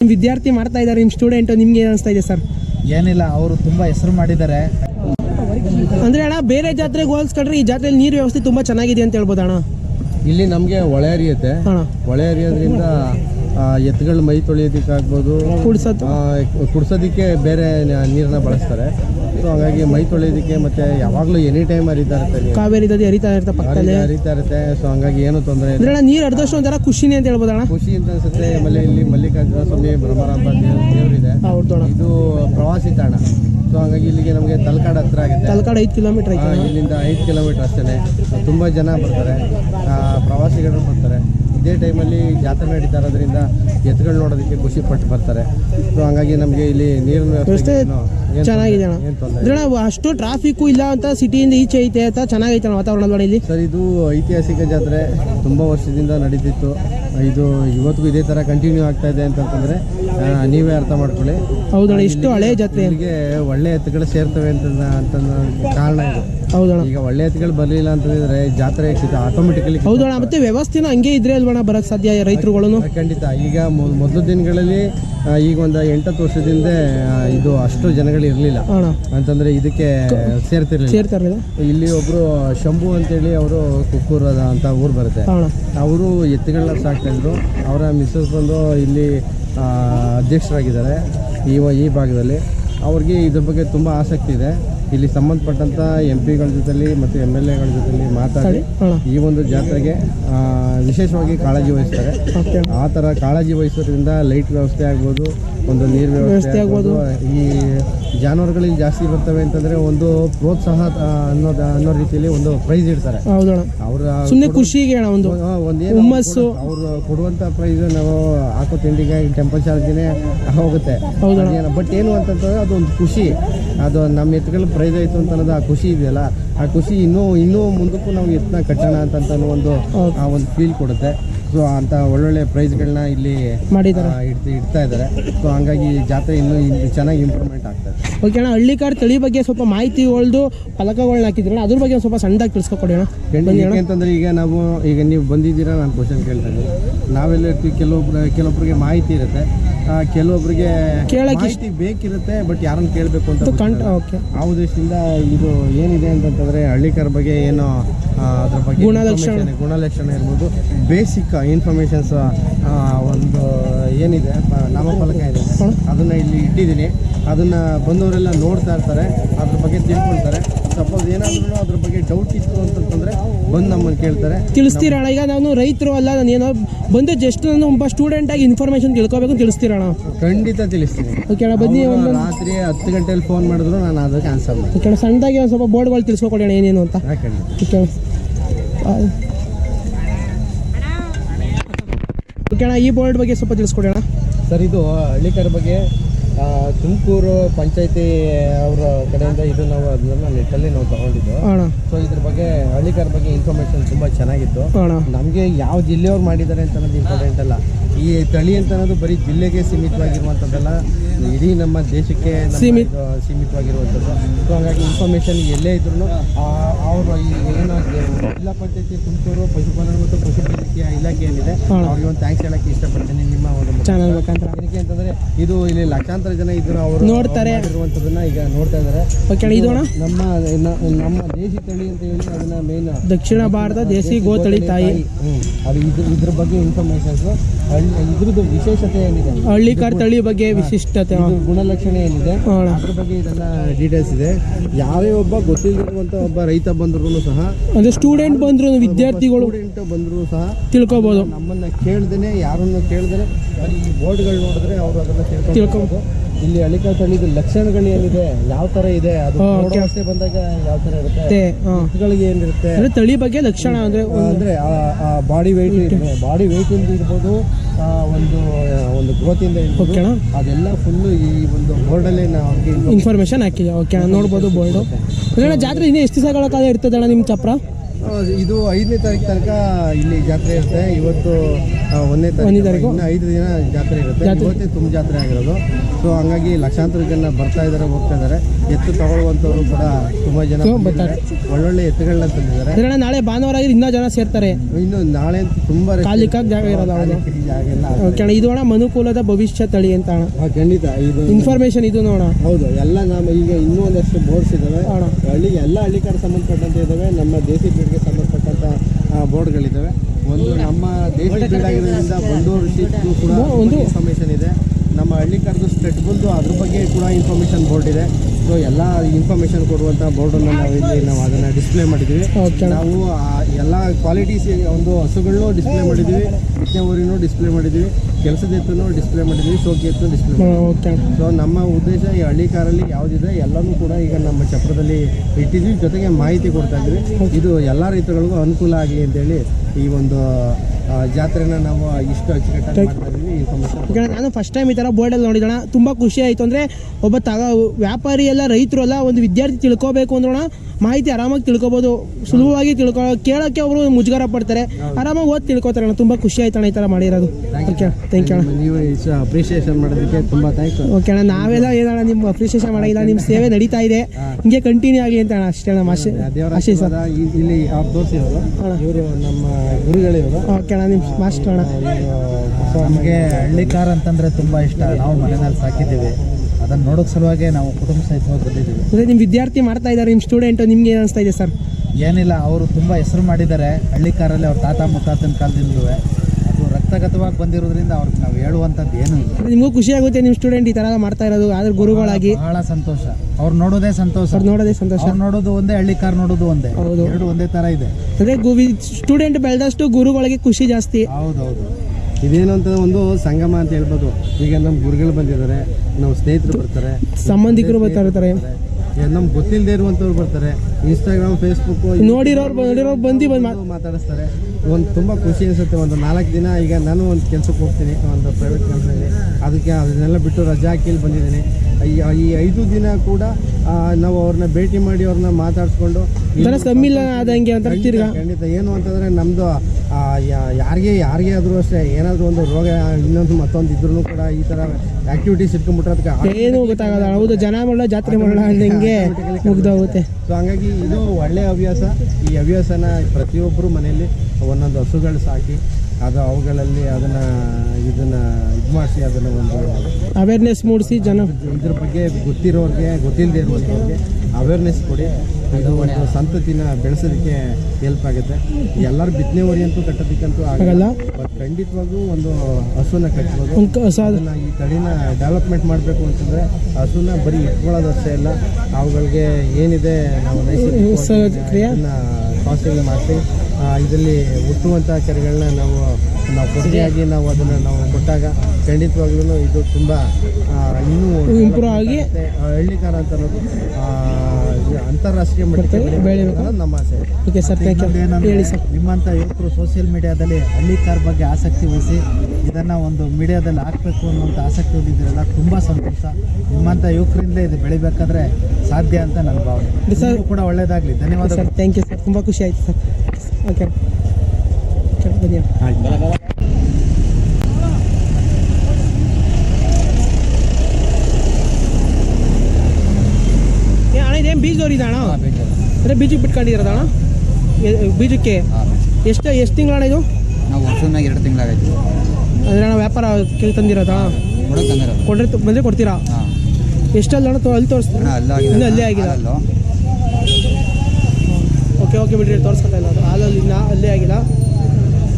ನಿಮ್ ವಿದ್ಯಾರ್ಥಿ ಮಾಡ್ತಾ ಇದ್ದಾರೆ ನಿಮ್ಮ ಸ್ಟೂಡೆಂಟ್ ನಿಮ್ಗೆ ಏನು ಅನಿಸ್ತಾ ಇದೆ ಸರ್? ಏನಿಲ್ಲ ಅವರು ತುಂಬಾ ಹೆಸರು ಮಾಡಿದ್ದಾರೆ. ಅಂದ್ರೆ ಅಣ್ಣ ಬೇರೆ ಜಾತ್ರೆಗೆ ಹೋಲ್ಸ್ಕೊಂಡ್ರೆ ಈ ಜಾತ್ರೆಯಲ್ಲಿ ನೀರು ವ್ಯವಸ್ಥೆ ತುಂಬಾ ಚೆನ್ನಾಗಿದೆ ಅಂತ ಹೇಳ್ಬೋದು ಅಣ್ಣ ಇಲ್ಲಿ ನಮಗೆ ಹೊಳೆ ಹರಿಯುತ್ತೆ ಅಣ್ಣ ಹೊಳೆ ಹರಿಯೋದ್ರಿಂದ ಎತ್ತುಗಳ ಮೈ ತೊಳೆಯೋದಕ್ಕಾಗ್ಬೋದು ಕುಡ್ಸೋದು. ಕುಡ್ಸೋದಕ್ಕೆ ಬೇರೆ ನೀರನ್ನ ಬಳಸ್ತಾರೆ. ಸೊ ಹಾಗಾಗಿ ಮೈ ತೊಳೆಯೋದಕ್ಕೆ ಮತ್ತೆ ಯಾವಾಗಲೂ ಎನಿ ಟೈಮ್ ಹರಿತಾ ಇರುತ್ತೆ ಕಾವೇರಿ ನದಿ ಹರಿತಾ ಇರ್ತಾರೆ ಪಕ್ಕದಲ್ಲಿ. ಹರಿತಾ- ಇರುತ್ತೆ. ಸೊ ಹಂಗಾಗಿ ಏನು ತೊಂದರೆ ಇಲ್ಲ. ನೀರು ಹರಿದಷ್ಟು ಒಂಥರ ಖುಷಿನೇ ಅಂತ ಹೇಳ್ಬೋದು ಅಣ್ಣ ಖುಷಿ ಅಂತ ಅನ್ಸುತ್ತೆ. ಆಮೇಲೆ ಇಲ್ಲಿ ಮಲ್ಲಿಕಾರ್ಜುನ ಸ್ವಾಮಿ ಬ್ರಹ್ಮರಾಮ ದೇವ್ ದೇವರಿದೆ. ಇದು ಪ್ರವಾಸಿ ತಾಣ. ಸೊ ಹಂಗಾಗಿ ಇಲ್ಲಿಗೆ ನಮಗೆ ತಲಕಾಡ್ ಹತ್ರ ಆಗುತ್ತೆ. ತಲಕಾಡು ಐದು ಕಿಲೋಮೀಟರ್ ಇಲ್ಲಿಂದ ಐದು ಕಿಲೋಮೀಟರ್ ಅಷ್ಟೇ ತುಂಬ ಜನ ಬರ್ತಾರೆ. ಪ್ರವಾಸಿಗರು ಬರ್ತಾರೆ. ಇದೇ ಟೈಮಲ್ಲಿ ಜಾತ್ರೆ ನಡೀತಾ ಇರೋದ್ರಿಂದ ಎತ್ತುಗಳು ನೋಡೋದಕ್ಕೆ ಖುಷಿ ಪಟ್ಟು ಬರ್ತಾರೆ. ಸೊ ಹಂಗಾಗಿ ನಮಗೆ ಇಲ್ಲಿ ನೀರಿನ ವ್ಯವಸ್ಥೆ ಚೆನ್ನಾಗಿದೆ ಅಣ್ಣ. ಅಷ್ಟು ಟ್ರಾಫಿಕ್ಕು ಇಲ್ಲ ಅಂತ ಸಿಟಿಯಿಂದ ಈಚೆ ಐತೆ ಅಂತ ಚೆನ್ನಾಗೈತೆ ವಾತಾವರಣ ಇಲ್ಲಿ? ಸರ್ ಇದು ಐತಿಹಾಸಿಕ ಜಾತ್ರೆ. ತುಂಬ ವರ್ಷದಿಂದ ನಡೀತಿತ್ತು. ಇದು ಇವತ್ತಿಗೂ ಇದೇ ಥರ ಕಂಟಿನ್ಯೂ ಆಗ್ತಾ ಇದೆ ಅಂತಂತಂದರೆ ನೀವೇ ಅರ್ಥ ಮಾಡ್ಕೊಳ್ಳಿ. ಹೌದಣ್ಣ ಇಷ್ಟು ಹಳೆ ಜಾತ್ರೆ. ಒಳ್ಳೆ ಎತ್ತುಗಳು ಸೇರ್ತವೆ ಅಂತ ಅಂತ ಕಾರಣ ಇದು. ಹೌದಣ್ಣ. ಈಗ ಒಳ್ಳೆ ಎತ್ತುಗಳು ಬರಲಿಲ್ಲ ಅಂತಂದ್ರೆ ಜಾತ್ರೆ ಆಟೋಮೆಟಿಕಲಿ ಹೌದಣ್ಣ ಮತ್ತೆ ವ್ಯವಸ್ಥೆನ ಹಂಗೆ ಇದ್ರೆ ಅಲ್ವಣ್ಣ ಬರಕ್ ಸಾಧ್ಯ ರೈತರುಗಳು ಖಂಡಿತ. ಈಗ ಮೊದಲು ದಿನಗಳಲ್ಲಿ ಈಗ ಒಂದು ಎಂಟತ್ತು ವರ್ಷದಿಂದ ಇದು ಅಷ್ಟು ಜನಗಳು ಇರಲಿಲ್ಲ. ಅಂತಂದ್ರೆ ಇದಕ್ಕೆ ಸೇರ್ತಿರ್ಲಿಲ್ಲ. ಇಲ್ಲಿ ಒಬ್ರು ಶಂಭು ಅಂತೇಳಿ ಅವರು ಕುಕ್ಕೂರ್ ಅಂತ ಊರು ಬರುತ್ತೆ. ಅವರು ಎತ್ತುಗಳನ್ನ ಸಾಕ್ತಾ ಇದ್ರು. ಅವರ ಮಿಸ್ಸಸ್ ಬಂದು ಇಲ್ಲಿ ಅಧ್ಯಕ್ಷರಾಗಿದ್ದಾರೆ. ಈ ಈ ಭಾಗದಲ್ಲಿ. ಅವ್ರಿಗೆ ಇದ್ರ ಬಗ್ಗೆ ತುಂಬ ಆಸಕ್ತಿ ಇದೆ. ಇಲ್ಲಿ ಸಂಬಂಧಪಟ್ಟಂಥ ಎಂ ಪಿಗಳ ಜೊತೆಲಿ ಮತ್ತು ಎಂ ಎಲ್ ಎಗಳ ಜೊತೆಲಿ ಮಾತಾಡಿ ಈ ಒಂದು ಜಾತ್ರೆಗೆ ವಿಶೇಷವಾಗಿ ಕಾಳಜಿ ವಹಿಸ್ತಾರೆ. ಆ ಥರ ಕಾಳಜಿ ವಹಿಸೋದ್ರಿಂದ ಲೈಟ್ ವ್ಯವಸ್ಥೆ ಆಗ್ಬೋದು. ಒಂದು ನೀರು ವ್ಯವಸ್ಥೆ ಆಗ್ಬೋದು. ಈ ಜಾನುವಾರುಗಳಿಗೆ ಜಾಸ್ತಿ ಬರ್ತವೆ ಅಂತಂದ್ರೆ ಒಂದು ಪ್ರೋತ್ಸಾಹ ಅನ್ನೋದು ಅನ್ನೋ ರೀತಿಯಲ್ಲಿ ಒಂದು ಪ್ರೈಸ್ ಇಡ್ತಾರೆ. ಅವರ ಸುಮ್ಮನೆ ಖುಷಿಗೆ ಒಂದು ಹುಮ್ಮಸ್ಸು. ಅವರು ಕೊಡುವಂತ ಪ್ರೈಸ್ ನಾವು ಹಾಕೋ ತಿಂಡಿಗೆ ಟೆಂಪಲ್ ಚಾರ್ಜಿನೇ ಹೋಗುತ್ತೆ. ಬಟ್ ಏನು ಅಂತಂತಂದ್ರೆ ಅದೊಂದು ಖುಷಿ. ಅದು ನಮ್ಮ ಎತ್ತುಗಳ ಪ್ರೈಸ್ ಆಯ್ತು ಅಂತ ಅನ್ನೋದು ಆ ಖುಷಿ ಇದೆಯಲ್ಲ. ಆ ಖುಷಿ ಇನ್ನೂ ಇನ್ನೂ ಮುಂದಕ್ಕೂ ನಾವು ಎತ್ತನ ಕಟ್ಟೋಣ ಅಂತ ಒಂದು ಆ ಒಂದು ಫೀಲ್ ಕೊಡುತ್ತೆ. ಸೊ ಅಂತ ಒಳ್ಳೊಳ್ಳೆ ಪ್ರೈಸ್ಗಳನ್ನ ಇಲ್ಲಿ ಮಾಡಿದ್ದಾರೆ ಇಡ್ತಾ ಇದ್ದಾರೆ. ಸೊ ಹಂಗಾಗಿ ಜಾತ್ರೆ ಇನ್ನೂ ಇಲ್ಲಿ ಚೆನ್ನಾಗಿ ಇಂಪ್ರೂವ್ಮೆಂಟ್ ಆಗ್ತಾ ಇದೆ. ಓಕೆ ಅಣ್ಣ ಹಳ್ಳಿ ಕಾರ್ ತಳಿ ಬಗ್ಗೆ ಸ್ವಲ್ಪ ಮಾಹಿತಿ ಹೊಳ್ದು ಫಲಕಗಳನ್ನ ಹಾಕಿದ್ರಲ್ಲ ಅದ್ರ ಬಗ್ಗೆ ಸ್ವಲ್ಪ ಸಣ್ಣದಾಗಿ ತಿಳಿಸ್ಕೊಡಿ ಅಣ್ಣ. ಈಗ ನಾವು ಈಗ ನೀವು ಬಂದಿದ್ದೀರಾ ನಾನು ಕ್ವಶನ್ ಕೇಳ್ತಾ ಇದ್ದೀನಿ. ನಾವೆಲ್ಲ ಇರ್ತೀವಿ ಕೆಲವೊಬ್ರು ಕೆಲವೊಬ್ಬರಿಗೆ ಮಾಹಿತಿ ಇರುತ್ತೆ. ಆ, ಕೆಲವೊಬ್ರಿಗೆ ಕೇಳಕ್ಕೆ ಮಾಹಿತಿ ಬೇಕಿರುತ್ತೆ ಬಟ್ ಯಾರನ್ನ ಕೇಳಬೇಕು ಅಂತ ಕಂಟ. ಓಕೆ. ಆ ಉದ್ದೇಶದಿಂದ ಇದು ಏನಿದೆ ಅಂತಂದ್ರೆ ಹಳ್ಳಿಕರ ಬಗ್ಗೆ ಏನು ಅದ್ರ ಬಗ್ಗೆ ಗುಣಲಕ್ಷಣ. information, ಗುಣಲಕ್ಷಣ ಇರ್ಬೋದು. ಬೇಸಿಕ್ ಇನ್ಫಾರ್ಮೇಶನ್ಸ್ ಒಂದು ಏನಿದೆ ಪ- ನಾಮಫಲಕ ಇದೆ. ಅದನ್ನ ಇಲ್ಲಿ ಇಟ್ಟಿದ್ದೀನಿ. ಅದನ್ನ ಬಂದವರೆಲ್ಲ ನೋಡ್ತಾ ಇರ್ತಾರೆ ಅದ್ರ ಬಗ್ಗೆ ತಿಳ್ಕೊಳ್ತಾರೆ. ಸಪೋಸ್ ಏನಾದ್ರು ಅದ್ರ ಬಗ್ಗೆ ಡೌಟ್ ಇತ್ತು ಅಂತಂದ್ರೆ ಬಂದು ನಮ್ಮನ್ನು ಕೇಳ್ತಾರೆ. ತಿಳಿಸ್ತೀರಾ? ಈಗ ನಾನು ರೈತರು ಅಲ್ಲ ನಾನು ಏನೋ ಬಂದು ಜಸ್ಟ್ ನಾನು ಒಬ್ಬ ಸ್ಟೂಡೆಂಟ್ ಆಗಿ ಇನ್ಫಾರ್ಮೇಶನ್ ತಿಳ್ಕೊಬೇಕು ಅಂತ ತಿಳಿಸ್ತೀರಣ್ಣ ಖಂಡಿತ ತಿಳಿಸ್ತೀನಿ. ಓಕೆ ಅಣ್ಣ ಬನ್ನಿ ಅವ್ರು ಒಂದು ರಾತ್ರಿ ಹತ್ತು ಗಂಟೆಯಲ್ಲಿ ಫೋನ್ ಮಾಡಿದ್ರು ನಾನು ಅದಕ್ಕೆ ಆನ್ಸರ್ ಮಾಡಿ ಓಕೆ ಅಣ್ಣ ಸಣ್ಣದಾಗಿ ಒಂದು ಸ್ವಲ್ಪ ಬೋರ್ಡ್ಗಳು ತಿಳಿಸ್ಕೊಡಿ ಅಣ್ಣ ಏನೇನು ಅಂತ. ಓಕೆ ಅಣ್ಣ? ಓಕೆ ಅಣ್ಣ ಈ ಬೋರ್ಡ್ ಬಗ್ಗೆ ಸ್ವಲ್ಪ ತಿಳಿಸ್ಕೊಡಿ ಅಣ್ಣ. ಸರ್ ಇದು ಹಳ್ಳಿಕರ ಬಗ್ಗೆ ತುಮಕೂರು ಪಂಚಾಯತಿ ಅವರ ಕಡೆಯಿಂದ ಇದು ನಾವು ಅದನ್ನ ನೆಟ್ಟಲ್ಲಿ ನಾವು ತಗೊಂಡಿದ್ದು. ಅಣ್ಣ. ಸೊ ಇದ್ರ ಬಗ್ಗೆ ಹಳ್ಳಿಕರ ಬಗ್ಗೆ ಇನ್ಫಾರ್ಮೇಶನ್ ತುಂಬ ಚೆನ್ನಾಗಿತ್ತು. ನಮ್ಗೆ ನಮಗೆ ಯಾವ ಜಿಲ್ಲೆಯವ್ರು ಮಾಡಿದ್ದಾರೆ ಅಂತ ಅನ್ನೋದು ಇಂಪಾರ್ಟೆಂಟ್ ಅಲ್ಲ. ಈ ತಳಿ ಅಂತ ಅನ್ನೋದು ಬರೀ ಜಿಲ್ಲೆಗೆ ಸೀಮಿತವಾಗಿರುವಂಥದ್ದಲ್ಲ ಇಡೀ ನಮ್ಮ ದೇಶಕ್ಕೆ ಸೀಮಿತ. ಸೀಮಿತವಾಗಿರುವಂಥದ್ದು ಸೊ ಹಾಗಾಗಿ ಇನ್ಫಾರ್ಮೇಷನ್ ಎಲ್ಲೇ ಇದ್ರೂ ಅವರು ಈ ಏನು ಜಿಲ್ಲಾ ಪಂಚಾಯತಿ ತುಮಕೂರು ಪಶುಪಾಲನೆ ಮತ್ತು ಪಶು ವೈದ್ಯಕೀಯ ಇಲಾಖೆ ಏನಿದೆ. ಅವ್ರಿಗೆ ಒಂದು ಥ್ಯಾಂಕ್ಸ್ ಹೇಳಕ್ಕೆ ಇಷ್ಟಪಡ್ತೀನಿ ನಿಮ್ಮ ಒಂದು. ಚಾನಲ್ ಮುಖಾಂತರ ಏನಕ್ಕೆ ಅಂತಂದ್ರೆ ಇದು ಇಲ್ಲಿ ಲಕ್ಷಾಂತರ ಜನ ಇದ್ರು ಅವರು ನೋಡ್ತಾರೆ. ಇರುವಂತದನ್ನ ಈಗ ನೋಡ್ತಾ ಇದ್ದಾರೆ ನಮ್ಮ ನಮ್ಮ ದೇಶಿ ತಳಿ ಅಂತ ಹೇಳಿ ಅದನ್ನ ಮೇನ್ ದಕ್ಷಿಣ ಭಾರತ ದೇಸಿ ಗೋತಳಿ ತಾಯಿ ಅದು ಇದ್ರ ಇದ್ರ ಬಗ್ಗೆ ಇನ್ಫಾರ್ಮೇಶನ್ಸ್ ಇದ್ರದ್ದು ವಿಶೇಷತೆ ಏನಿದೆ? ಹಳ್ಳಿಕಾರ್ ತಳಿ ಬಗ್ಗೆ ವಿಶಿಷ್ಟತೆ. ಗುಣಲಕ್ಷಣ ಏನಿದೆ? ಅದ್ರ ಬಗ್ಗೆ ಇದೆಲ್ಲ ಡೀಟೇಲ್ಸ್ ಇದೆ. ಯಾವೇ ಒಬ್ಬ ಗೊತ್ತಿಲ್ಲದಿರುವಂತ ಒಬ್ಬ ರೈತ ಬಂದ್ರು ಸಹ ಅಂದ್ರೆ ಸ್ಟೂಡೆಂಟ್ ಬಂದ್ರು ವಿದ್ಯಾರ್ಥಿಗಳು ಸ್ಟೂಡೆಂಟ್ ಬಂದ್ರು ಸಹ ತಿಳ್ಕೊಬೋದು. ನಮ್ಮನ್ನ ಕೇಳ್ದೇನೆ ಯಾರನ್ನು ಕೇಳ್ದೇನೆ ಬರೀ ಈ ಬೋರ್ಡ್ಗಳು ನೋಡಿದ್ರೆ ಅವರು ಅದನ್ನ ತಿಳ್ಕೊಬಹುದು ತಿಳ್ಕೊಬೋದು. ಇಲ್ಲಿ ಅಳಿಕಾ ತಳಿದು ಲಕ್ಷಣಗಳು ಏನಿದೆ ಯಾವ ತರ ಇದೆ? ಅದು ಹಾ, ನೋಡೋ ಬಂದಾಗ ಯಾವ ತರ ಇರುತ್ತೆ. ಎತ್ತುಗಳಿಗೆ ಏನಿರುತ್ತೆ? ಅಂದ್ರೆ ತಳಿ ಬಗ್ಗೆ ಲಕ್ಷಣ ಅಂದ್ರೆ ಅಂದ್ರೆ ಬಾಡಿ ವೆಯ್ಟ್ ಬಾಡಿ ವೆಯ್ಟ್ ಇಂದ ಇರ್ಬೋದು ಆ, ಒಂದು ಒಂದು ಗ್ರೋತ್ ಇಂದ ಓಕೆ ಅದೆಲ್ಲ ಫುಲ್ ಈ ಒಂದು ಬೋರ್ಡ್ ನಾವು ಅವ್ರಿಗೆ info- ಇನ್ಫಾರ್ಮೇಶನ್ ಹಾಕಿದೆ ಓಕೆ ಅಣ್ಣ ನೋಡ್ಬೋದು ಬೋರ್ಡ್ ಅಂದ್ರೆ ಜಾತ್ರೆ ಇನ್ನೂ ಎಷ್ಟು ದಿವಸಗಳ ಕಾಲ ಇರ್ತದೆ ಅಣ್ಣ ನಿಮ್ಮ ಚಪ್ರ? ಇದು ಐದನೇ ತಾರೀಕು ತನಕ ಇಲ್ಲಿ ಜಾತ್ರೆ ಇರುತ್ತೆ. ಇವತ್ತು ಒಂದನೇ ಒಂದನೇ ತಾರೀಕು ತಾರೀಕು. ಇನ್ನು ಐದು ದಿನ ಜಾತ್ರೆ ಇರುತ್ತೆ. ಜಾತ್ರೆ. ಇವತ್ತೇ ತುಂಬ ಜಾತ್ರೆ ಆಗಿರೋದು. ಸೊ ಹಂಗಾಗಿ ಲಕ್ಷಾಂತರ ಜನ ಬರ್ತಾ ಇದ್ದಾರೆ ಹೋಗ್ತಾ ಇದ್ದಾರೆ ಎತ್ತು ತಗೊಳ್ಳುವಂಥವ್ರು ಕೂಡ ತುಂಬ ಜನ ಬರ್ತಾರೆ ಬಂದಿದ್ದಾರೆ. ಒಳ್ಳೊಳ್ಳೆ ಎತ್ತುಗಳನ್ನ ತಂದಿದ್ದಾರೆ. ನಾಳೆ ಭಾನುವಾರ ಆಗಿದ್ರೆ ಇನ್ನೂ ಜನ ಸೇರ್ತಾರೆ. ಇನ್ನು ನಾಳೆ ಅಂತೂ ತುಂಬ rush ಕಾಲಿಕ್ಕಾಗಿ ಜಾಗ ಇಲ್ಲ ಓಕೆ ಅಣ್ಣ ಇದು ಅಣ್ಣ ಮನುಕೂಲದ ಭವಿಷ್ಯ ತಳಿ ಅಂತ ಅಣ್ಣ. ಖಂಡಿತ. ಇದು ಇನ್ಫಾರ್ಮೇಶನ್ ಇದು ನೋಡ ಹೌದು ಎಲ್ಲ ನಮ್ಮ ಈಗ ಇನ್ನೂ ಒಂದಷ್ಟು ಬೋರ್ಡ್ಸ್ ಇದ್ದಾವೆ ಅಣ್ಣ ಹಳ್ಳಿ ಎಲ್ಲ ಹಳ್ಳಿಕಾರ ಸಂಬಂಧಪಟ್ಟಂತೆ ಇದಾವೆ. ನಮ್ಮ ದೇಸಿ ಬೀಡ್ಗೆ ಸಂಬಂಧಪಟ್ಟಂತ ಬೋರ್ಡ್ಗಳಿದ್ದಾವೆ ಒಂದು ನಮ್ಮ ದೇಶದ ಬೀಡಾಗಿರೋದ್ರಿಂದ ಶೀಟ್ದು ಕೂಡ ಒಂದು- ಇನ್ಫಾರ್ಮೇಷನ್ ಇದೆ. ನಮ್ಮ ಹಳ್ಳಿ ಕರೆದು ಸ್ಟೆಟ್ ಬಂದು ಅದ್ರ ಬಗ್ಗೆ ಕೂಡ ಇನ್ಫಾರ್ಮೇಷನ್ ಬೋರ್ಡ್ ಇದೆ. ಸೊ ಎಲ್ಲ ಇನ್ಫಾರ್ಮೇಷನ್ ಕೊಡುವಂಥ ಬೋರ್ಡನ್ನು ನಾವು ಇಲ್ಲಿ ನಾವು ಅದನ್ನು ಡಿಸ್ಪ್ಲೇ ಮಾಡಿದ್ದೀವಿ. ನಾವು ಎಲ್ಲ ಕ್ವಾಲಿಟೀಸ್ ಒಂದು ಹಸುಗಳನ್ನು ಡಿಸ್ಪ್ಲೇ ಮಾಡಿದ್ದೀವಿ ಇಟ್ಟೆ ಊರಿನೂ ಡಿಸ್ಪ್ಲೇ ಮಾಡಿದ್ದೀವಿ ಕೆಲಸದ ಡಿಸ್ಪ್ಲೇ ಮಾಡಿದ್ದೀವಿ ಸೋಕಿ ಎತ್ತು ಡಿಸ್ಪ್ಲೇ ಮಾಡಿದ್ವಿ ಸೊ ನಮ್ಮ ಉದ್ದೇಶ ಈ ಹಳ್ಳಿ ಕಾರಲ್ಲಿ ಯಾವುದಿದೆ ಎಲ್ಲನೂ ಕೂಡ ಈಗ ನಮ್ಮ ಚಪ್ರದಲ್ಲಿ ಇಟ್ಟಿದ್ವಿ ಜೊತೆಗೆ ಮಾಹಿತಿ ಕೊಡ್ತಾ ಇದ್ವಿ ಇದು ಎಲ್ಲ ರೈತರಿಗೂ ಅನುಕೂಲ ಆಗಲಿ ಅಂತೇಳಿ ಈ ಒಂದು ಜಾತ್ರೆನ ನಾವು ಇಷ್ಟು ಅಚ್ಚುಕಟ್ಟಾಗಿ ಮಾಡ್ತಾ ಇದ್ವಿ. ಇನ್ಫಾರ್ಮೇಷನ್ ಓಕೆ ನಾನು ಫಸ್ಟ್ ಟೈಮ್ ಈ ಥರ ಬೋರ್ಡಲ್ಲಿ ನೋಡಿದಣ ತುಂಬ ಖುಷಿ ಆಯಿತು ಅಂದರೆ ಒಬ್ಬ ತಗ ವ್ಯಾಪಾರಿ ಎಲ್ಲ ರೈತರು ಎಲ್ಲ ಒಂದು ವಿದ್ಯಾರ್ಥಿ ತಿಳ್ಕೊಬೇಕು ಅಂದ್ರೋಣ ಮಾಹಿತಿ ಆರಾಮಾಗಿ ತಿಳ್ಕೊಬೋದು ಸುಲಭವಾಗಿ ತಿಳ್ಕೊ ಕೇಳೋಕ್ಕೆ ಅವರು ಮುಜುಗರ ಪಡ್ತಾರೆ. ಆರಾಮಾಗಿ ಓದಿ ತಿಳ್ಕೊತಾರೆ ಅಣ್ಣ ತುಂಬ ಖುಷಿ ಆಯ್ತು ಅಣ್ಣ ಈ ಥರ ಮಾಡಿರೋದು. ಓಕೆ ಥ್ಯಾಂಕ್ ಯು ಅಣ್ಣ. ನೀವು ಅಪ್ರಿಷಿಯೇಷನ್ ಮಾಡೋದಕ್ಕೆ ತುಂಬ ಯು ಓಕೆ ಅಣ್ಣ ನಾವೆಲ್ಲ ಏನಣ್ಣ ನಿಮ್ಮ ಅಪ್ರಿಷಿಯೇಷನ್ ಮಾಡಿಲ್ಲ ನಿಮ್ಮ ಸೇವೆ ನಡೀತಾ ಇದೆ. ಹಿಂಗೆ ಕಂಟಿನ್ಯೂ ಆಗಲಿ ಅಂತ ಅಣ್ಣ ಅಷ್ಟೇ ಅಣ್ಣ ಆಶೆ ಆಶೀಸ್ ಆಶೆ ಸರ್ ಇಲ್ಲಿ ಅವ್ರು ತೋರಿಸಿರೋದು ಇವರು. ನಮ್ಮ ಗುರುಗಳಿವರು. ಓಕೆ ಅಣ್ಣ ನಿಮ್ಮ ಮಾಸ್ಟರ್ ಅಣ್ಣ. ಸೊ ನಮಗೆ ಹಳ್ಳಿ ಕಾರ್ ಅಂತಂದ್ರೆ ತುಂಬಾ ಇಷ್ಟ. ನಾವು ಮನೆಯಲ್ಲಿ ಸಾಕಿದ್ದೀವಿ. ಅದನ್ನ ನೋಡೋಕೆ ಸಲುವಾಗಿ ನಾವು ಕುಟುಂಬ ಸಹಿತವಾಗಿ ಬಂದಿದ್ದೀವಿ. ಅಂದರೆ ನಿಮ್ಮ ವಿದ್ಯಾರ್ಥಿ ಮಾಡ್ತಾ ಇದ್ದಾರೆ ನಿಮ್ಮ ಸ್ಟೂಡೆಂಟು ನಿಮ್ಗೆ ಏನು ಅನಿಸ್ತಾ ಇದೆ ಸರ್? ಏನಿಲ್ಲ ಅವರು ತುಂಬಾ ಹೆಸರು ಮಾಡಿದ್ದಾರೆ. ಹಳ್ಳಿ ಕಾರಲ್ಲಿ ಅವ್ರ ತಾತ ಮುತ್ತಾತನ ಕಾಲದಿಂದಲೂ ಅದು ರಕ್ತಗತವಾಗಿ ಬಂದಿರೋದ್ರಿಂದ ಅವ್ರಿಗೆ ನಾವು ಹೇಳುವಂಥದ್ದು ಏನು ಇಲ್ಲ. ನಿಮಗೂ ಖುಷಿ ಆಗುತ್ತೆ ನಿಮ್ಮ ಸ್ಟೂಡೆಂಟ್ ಈ ಥರ ಎಲ್ಲ ಮಾಡ್ತಾ ಇರೋದು ಆದ್ರೆ ಗುರುಗಳಾಗಿ. ಬಹಳ ಸಂತೋಷ. ಅವ್ರು ನೋಡೋದೇ ಸಂತೋಷ. ಅವ್ರು ನೋಡೋದೇ ಸಂತೋಷ. ಅವ್ರು ನೋಡೋದು ಒಂದೇ ಹಳ್ಳಿ ಕಾರ್ ನೋಡೋದು ಒಂದೇ. ಹೌದು. ಎರಡು ಒಂದೇ ತರ ಇದೆ. ಅಂದರೆ ಗುವಿ ಸ್ಟೂಡೆಂಟ್ ಬೆಳೆದಷ್ಟು ಗುರುಗಳಿಗೆ ಖುಷಿ ಜಾಸ್ತಿ. ಹೌದೌದು. ಇದೇನು ಅಂತ ಒಂದು ಸಂಗಮ ಅಂತ ಹೇಳ್ಬೋದು. ಈಗ ನಮ್ಮ ಗುರುಗಳು ಬಂದಿದ್ದಾರೆ. ನಮ್ಮ ಸ್ನೇಹಿತರು ಬರ್ತಾರೆ. ಸಂಬಂಧಿಕರು ಬರ್ತಾರೆ ಇರ್ತಾರೆ ನಮ್ಗೆ ಗೊತ್ತಿಲ್ಲದೆ ಇರುವಂಥವ್ರು ಬರ್ತಾರೆ. ಇನ್ಸ್ಟಾಗ್ರಾಮ್ ಫೇಸ್ಬುಕ್ ನೋಡಿರೋರು ನೋಡಿರೋರು ಬಂದು ಬಂದು ಮಾತಾಡಿಸ್ತಾರೆ. ಒಂದು ತುಂಬ ಖುಷಿ ಅನಿಸುತ್ತೆ. ಒಂದು ನಾಲ್ಕು ದಿನ ಈಗ ನಾನು ಒಂದು ಕೆಲಸಕ್ಕೆ ಹೋಗ್ತೀನಿ ಒಂದು ಪ್ರೈವೇಟ್ ಕಂಪ್ನಿಯಲ್ಲಿ ಅದಕ್ಕೆ ಅದನ್ನೆಲ್ಲ ಬಿಟ್ಟು ರಜಾ ಹಾಕಿ ಬಂದಿದ್ದೀನಿ. ಈ ಐದು ದಿನ ಕೂಡ ನಾವು ಅವ್ರನ್ನ ಭೇಟಿ ಮಾಡಿ ಅವ್ರನ್ನ ಮಾತಾಡಿಸ್ಕೊಂಡು ಆದಂಗೆ ಅಂತ ಖಂಡಿತ, ಖಂಡಿತ. ಏನು ಅಂತಂದರೆ ನಮ್ಮದು ಯಾರಿಗೆ ಯಾರಿಗೆ ಆದರೂ ಅಷ್ಟೇ ಏನಾದರೂ ಒಂದು ರೋಗ ಇನ್ನೊಂದು ಮತ್ತೊಂದು ಇದ್ರೂ ಕೂಡ ಈ ಥರ ಆ್ಯಕ್ಟಿವಿಟೀಸ್ ಇಟ್ಕೊಂಡ್ಬಿಟ್ರೆ ಅದಕ್ಕೆ ಏನು ಗೊತ್ತಾಗಲ್ಲ. ಹೌದು ಜನ ಮಾಡೋಣ ಜಾತ್ರೆ ಮಾಡೋಣ ಅಂದಂಗೆ ಮುಗ್ದೋಗುತ್ತೆ ಸೊ ಹಂಗಾಗಿ ಇದು ಒಳ್ಳೆಯ ಹವ್ಯಾಸ. ಈ ಹವ್ಯಾಸನ ಪ್ರತಿಯೊಬ್ಬರು ಮನೆಯಲ್ಲಿ ಒಂದೊಂದು ಹಸುಗಳು ಸಾಕಿ ಅದು ಅವುಗಳಲ್ಲಿ ಅದನ್ನು ಇದನ್ನು ಇದು ಮಾಡಿಸಿ ಅದನ್ನು ಒಂದು ಅವೇರ್ನೆಸ್ ಮೂಡಿಸಿ ಜನ. ಇದ್ರ ಬಗ್ಗೆ ಗೊತ್ತಿರೋರಿಗೆ ಗೊತ್ತಿಲ್ಲದೆ ಇರುವಂಥವ್ರಿಗೆ ಅವೇರ್ನೆಸ್ ಕೊಡಿ. ಇದು ಒಂದು ಸಂತತಿನ ಬೆಳೆಸೋದಕ್ಕೆ ಹೆಲ್ಪ್ ಆಗುತ್ತೆ. ಎಲ್ಲರೂ ಬಿತ್ತನೆ ಹೊರಿ ಅಂತೂ ಕಟ್ಟೋದಕ್ಕಂತೂ ಆಗಲ್ಲ. ಬಟ್ ಖಂಡಿತವಾಗೂ ಒಂದು ಹಸುನ ಕಟ್ಟಬಹುದು ಅದನ್ನ ಈ ತಳಿನ ಡೆವಲಪ್ಮೆಂಟ್ ಮಾಡಬೇಕು ಅಂತಂದರೆ ಹಸುನ ಬರೀ ಇಟ್ಕೊಳ್ಳೋದು ಅಷ್ಟೇ ಇಲ್ಲ ಅವುಗಳಿಗೆ ಏನಿದೆ ನಾವು ನೈಸರ್ಗಿಕ ಕ್ರಿಯೆ. ಕಾಸ್ಟಿಂಗ್ ಮಾಡಿಸಿ ಇದರಲ್ಲಿ ಹುಟ್ಟುವಂಥ ಕೆರೆಗಳನ್ನ ನಾವು ನಾವು ಕೊಡುಗೆಯಾಗಿ ನಾವು ಅದನ್ನು ನಾವು ಕೊಟ್ಟಾಗ ಖಂಡಿತವಾಗ್ಲೂ ಇದು ತುಂಬ ಇನ್ನೂ ಇಂಪ್ರೂವ್ ಆಗಿ ಹಳ್ಳಿಕಾರ ಅಂತ ಅನ್ನೋದು ಅಂತಾರಾಷ್ಟ್ರೀಯ ಮಟ್ಟಕ್ಕೆ ಬೆಳೆಯಬೇಕು. ನಮ್ಮ ಆಸೆ. ಓಕೆ ಸರ್ ಹೇಳಿ ಸರ್ ನಿಮ್ಮಂಥ ಯುವಕರು ಸೋಷಿಯಲ್ ಮೀಡಿಯಾದಲ್ಲಿ ಹಳ್ಳಿ ಕಾರ್ ಬಗ್ಗೆ ಆಸಕ್ತಿ ವಹಿಸಿ ಇದನ್ನು ಒಂದು ಮೀಡಿಯಾದಲ್ಲಿ ಹಾಕಬೇಕು ಅನ್ನುವಂಥ ಆಸಕ್ತಿ ಹೊಂದಿದ್ದೀರಲ್ಲ ತುಂಬ ಸಂತೋಷ. ನಿಮ್ಮಂಥ ಯುವಕರಿಂದ ಇದು ಬೆಳಿಬೇಕಾದ್ರೆ ಸಾಧ್ಯ ಅಂತ ನನ್ನ ಭಾವನೆ. ಸರ್- ಕೂಡ ಒಳ್ಳೆಯದಾಗಲಿ ಧನ್ಯವಾದ ಸರ್ ಥ್ಯಾಂಕ್ ಯು ಸರ್ ತುಂಬ ಖುಷಿ ಆಯಿತು ಸರ್ ಓಕೆ ಬನ್ನಿ ಅಣ್ಣ ಇದೇನು ಬೀಜದವ್ರು ಅಣ್ಣ ಅಂದರೆ ಬೀಜಕ್ಕೆ ಬಿಟ್ಕೊಂಡಿರೋದ ಅಣ್ಣ? ಬೀಜಕ್ಕೆ? ಎಷ್ಟು ಎಷ್ಟು ತಿಂಗಳಣ್ಣ ಇದು? ನಾವು ವರ್ಷದಾಗ ಎರಡು ತಿಂಗಳಾಗೈತಿ. ಅಂದರೆ ಅಣ್ಣ ವ್ಯಾಪಾರ ಕೇಳಿ ತಂದಿರೋದಾ? ಕೊಡ್ರೆ ಬಂದರೆ ಕೊಡ್ತೀರಾ? ಎಷ್ಟಲ್ಲಿ ಅಣ್ಣ ಅಲ್ಲಿ ಆಗಿದೆ. ಇನ್ನೂ ಅಲ್ಲೇ ಆಗಿಲ್ಲ. ಓಕೆ ಓಕೆ ಬಿಡ್ರಿ ತೋರಿಸ್ಕೊತಾ ಇಲ್ಲ ಅದು. ಹಾಲಲ್ಲಿ ಇಲ್ಲ ಅಲ್ಲೇ ಆಗಿಲ್ಲ.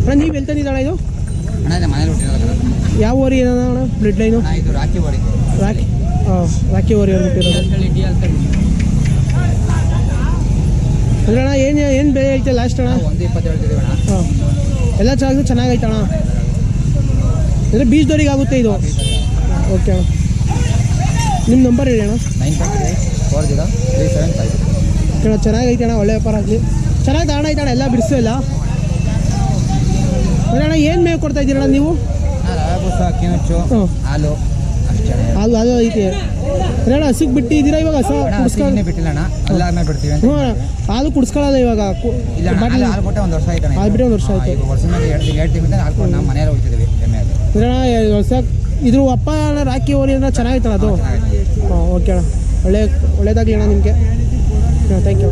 ಅಣ್ಣ ನೀವು ಎಲ್ಲಿ ತಂದಿದ್ದಣ್ಣ ಇದು? ಯಾವ ಓರಿ ಏನದ ಅಣ್ಣ ಬ್ಲಡ್ ಲೈನು ರಾಕಿ ಓರಿ. ರಾಕಿ ಹಾಂ ರಾಕಿ ಓರಿ ಅವ್ರು ಅಣ್ಣ ಏನು ಏನು ಬೆಲೆ ಐತೆ ಲಾಸ್ಟ್ ಅಣ್ಣ? ಒಂದು ಹಾಂ ಎಲ್ಲ ಚೆನ್ನಾಗಿ ಚೆನ್ನಾಗೈತೆ ಅಣ್ಣ. ಅಂದರೆ ಬೀಜದವ್ರಿಗೆ ಆಗುತ್ತೆ ಇದು. ಓಕೆ ಅಣ್ಣ. ನಿಮ್ಮ ನಂಬರ್ ಹೇಳಿ ಅಣ್ಣ. ನೈನ್ ಅಣ್ಣ ಚೆನ್ನಾಗೈತೆ ಅಣ್ಣ ಒಳ್ಳೆ ವ್ಯಾಪಾರ ಆಗಲಿ. ಚೆನ್ನಾಗಿ ತಾಣ ಐತೆ ಅಣ್ಣ ಎಲ್ಲ. ಬಿಡಿಸು ಇಲ್ಲ ಅಣ್ಣ ಏನು ಮೇವು ಕೊಡ್ತಾ ಇದ್ದೀರಣ್ಣ ನೀವು? ಹಾಲು ಅದು ಅದು ಐತಿ ಅಣ್ಣ ಹಸಿಗೆ ಬಿಟ್ಟಿದ್ದೀರಾ ಇವಾಗ ಹಸ? ಕುಡಿಸ್ಕೊಂಡು ಇನ್ನೇ ಬಿಟ್ಟಿಲ್ಲ ಅಲ್ಲ ಆದ್ಮೇಲೆ ಬಿಡ್ತೀವಿ ಹ್ಞೂ ಹಾಲು ಕುಡಿಸ್ಕೊಳ್ಳಲ್ಲ ಇವಾಗ. ಹಾಲು- ಹಾಲು ಒಂದು ವರ್ಷ ಆಯ್ತು ಹಾಲು ಬಿಟ್ಟೆ ಒಂದು ವರ್ಷ ಆಯ್ತು. ವರ್ಷ ಮೇಲೆ ಎರಡು ತಿಂಗಳು ಎರಡು ತಿಂಗಳಿಂದ ಹಾಲು ಕೊಟ್ಟು ನಾವು ಹೋಗ್ತಿದ್ದೀವಿ ಅಣ್ಣ ವರ್ಷ ಇದ್ರ ಅಪ್ಪ ಅಣ್ಣ ರಾಕಿ ಹೋರಿ ಅಂದ್ರೆ ಚೆನ್ನಾಗಿತ್ತಣ್ಣ ಅದು? ಹಾಂ ಓಕೆ ಅಣ್ಣ. ಒಳ್ಳೆ ಒಳ್ಳೇದಾಗಲಿ ಅಣ್ಣ ನಿಮಗೆ. Thank you